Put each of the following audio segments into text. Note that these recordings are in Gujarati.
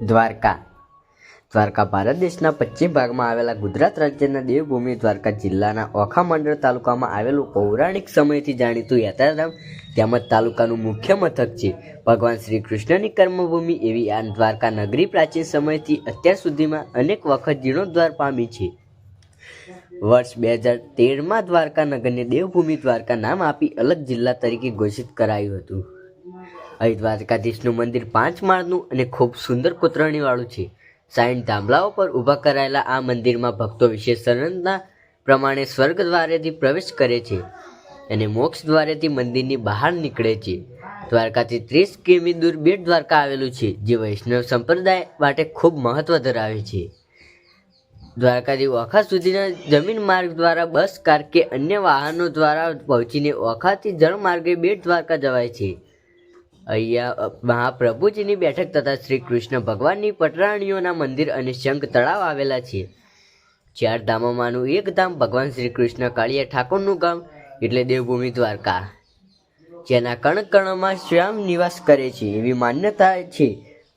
દ્વારકા. દ્વારકા ભારત દેશના પશ્ચિમ ભાગમાં આવેલા ગુજરાત રાજ્યના દેવભૂમિ દ્વારકા જિલ્લાના ઓખા મંડળ તાલુકામાં આવેલું પૌરાણિક સમયથી જાણીતું યાત્રાધામ તેમજ તાલુકાનું મુખ્ય મથક છે. ભગવાન શ્રી કૃષ્ણની કર્મભૂમિ એવી આ દ્વારકા નગરી પ્રાચીન સમયથી અત્યાર સુધીમાં અનેક વખત જીર્ણોદ્ધાર પામી છે. વર્ષ બે હજાર તેરમાં દ્વારકા નગરને દેવભૂમિ દ્વારકા નામ આપી અલગ જિલ્લા તરીકે ઘોષિત કરાયું હતું. અહીં દ્વારકાધીશનું મંદિર પાંચ માળનું અને ખૂબ સુંદર કોતરણીવાળું છે. સાઈઠ થાંભલાઓ પર ઊભા કરાયેલા આ મંદિરમાં ભક્તો વિશેષ સરળતા પ્રમાણે સ્વર્ગ દ્વારેથી પ્રવેશ કરે છે અને મોક્ષ દ્વારેથી મંદિરની બહાર નીકળે છે. દ્વારકાથી ત્રીસ કિમી દૂર બેટ દ્વારકા આવેલું છે, જે વૈષ્ણવ સંપ્રદાય માટે ખૂબ મહત્વ ધરાવે છે. દ્વારકાથી ઓખા સુધીના જમીન માર્ગ દ્વારા બસ, કાર કે અન્ય વાહનો દ્વારા પહોંચીને ઓખાથી જળમાર્ગે બેટ દ્વારકા જવાય છે. અહીંયા મહાપ્રભુજીની બેઠક તથા શ્રી કૃષ્ણ ભગવાનની પટરાણીઓના મંદિર અને શંખ તળાવ આવેલા છે. ચાર ધામોમાંનું એક ધામ ભગવાન શ્રી કૃષ્ણ કાળિયા ઠાકોરનું ગામ એટલે દેવભૂમિ દ્વારકા, જેના કણ કણમાં શ્યામ નિવાસ કરે છે એવી માન્યતા છે.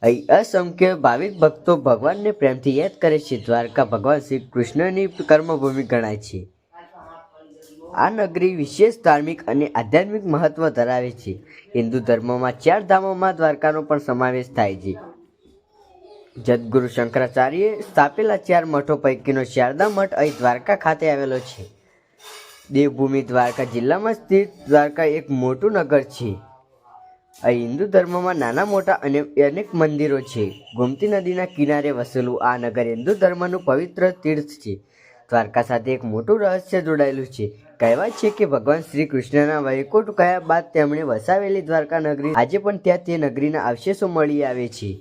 અહીં અસંખ્ય ભાવિક ભક્તો ભગવાનને પ્રેમથી યાદ કરે છે. દ્વારકા ભગવાન શ્રી કૃષ્ણની કર્મભૂમિ ગણાય છે. આ નગરી વિશેષ ધાર્મિક અને આધ્યાત્મિક મહત્વ ધરાવે છે. હિન્દુ ધર્મમાં ચાર ધામોમાં દ્વારકાનો પણ સમાવેશ થાય છે. જદગુરુ શંકરાચાર્યએ સ્થાપેલા ચાર મઠો પૈકીનો શારદા મઠ અહીં દ્વારકા ખાતે આવેલો છે. દેવભૂમિ દ્વારકા જિલ્લામાં સ્થિત દ્વારકા એક મોટું નગર છે. અહીં હિન્દુ ધર્મમાં નાના, મોટા અને અનેક મંદિરો છે. ગોમતી નદીના કિનારે વસેલું આ નગર હિન્દુ ધર્મનું પવિત્ર તીર્થ છે. દ્વારકા સાથે એક મોટું રહસ્ય જોડાયેલું છે. કહેવાય છે કે ભગવાન શ્રી કૃષ્ણના વૈકુંઠ ગયા બાદ તેમણે વસાવેલી દ્વારકા નગરી આજે પણ ત્યાં તે નગરીના અવશેષો મળી આવે છે.